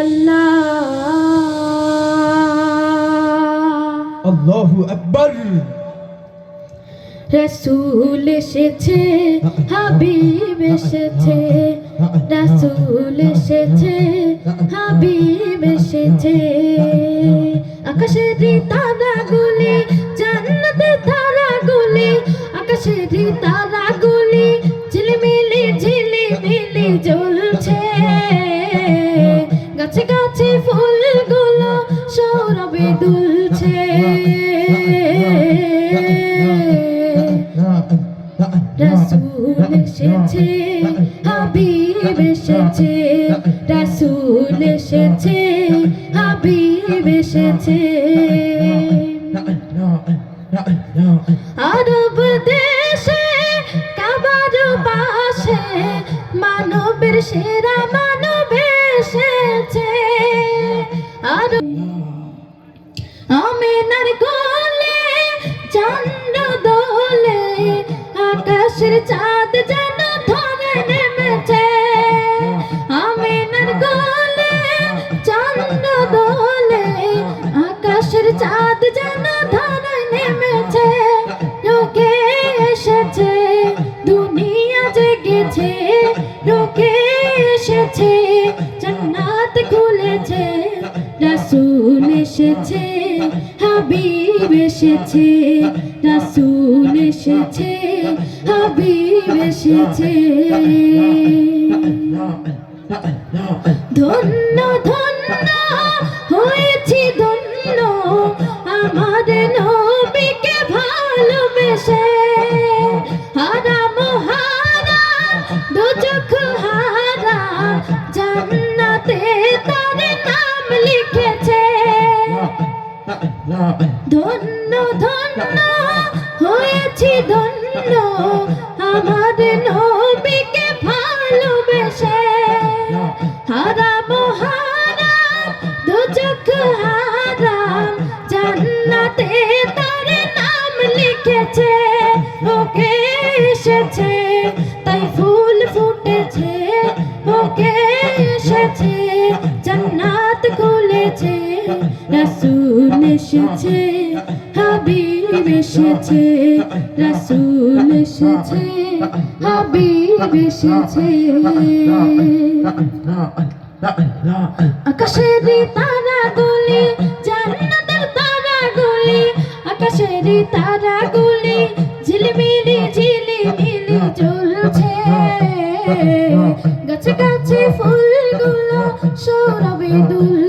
আল্লাহ। আল্লাহু আকবার। রসুল এসেছে হাবিব এসেছে রসুল এসেছে হাবিব এসেছে। আকাশের তারাগুলি জান্নাতের তারাগুলি আকাশের তারাগুলি ঝিলিমিলি ঝিলিমিলি জ্বলছে এসেছে, হাবিব এসেছে, রসুল এসেছে, হাবিব এসেছে। আরব দেশে, কাবার পাশে, মানবের সেরা মানব এসেছে। আর আমিনার চন্দ্র দোলে আকাশের চাঁদ যেন ধরে নেমেছে। আমিনার কোলে চন্দ্র দোলে আকাশের চাঁদ যেন ধরে নেমেছে। লোকে এসেছে, দুনিয়া জেগেছে। লোকে এসেছে, জান্নাত খুলেছে। রাসূল এসেছে, হাবিব এসেছে, রাসূল এসেছে, হাবিব এসেছে। ধন্য ধন্য, হয়েছি ধন্য, আমার নবীকে ভালোবেসে। হারাম হারাম দু হারাম জান্নাতে তার নাম লিখেছে ধন্য ধন্য, হয়েছি ধন্য। আমার নবীকে ভালোবেসে হারাম হারাম দু চোখ হারাম, জান্নাতে তার নাম লিখেছে, ওকে এসেছে, তাই ফুল ফুটেছে, ওকে এসেছে, জান্নাত খুলেছে, রাসূল এসেছে, হাবিব এসেছে, রাসূল এসেছে, হাবিব এসেছে। আকাশের তারাগুলি, জান্নাতের তারা তারাগুলি আকাশের তারাগুলি, ঝিলিমিলি ঝিলিমিলি জ্বলছে। গাছে গাছে ফুলগুলো সৌরভে দুলছে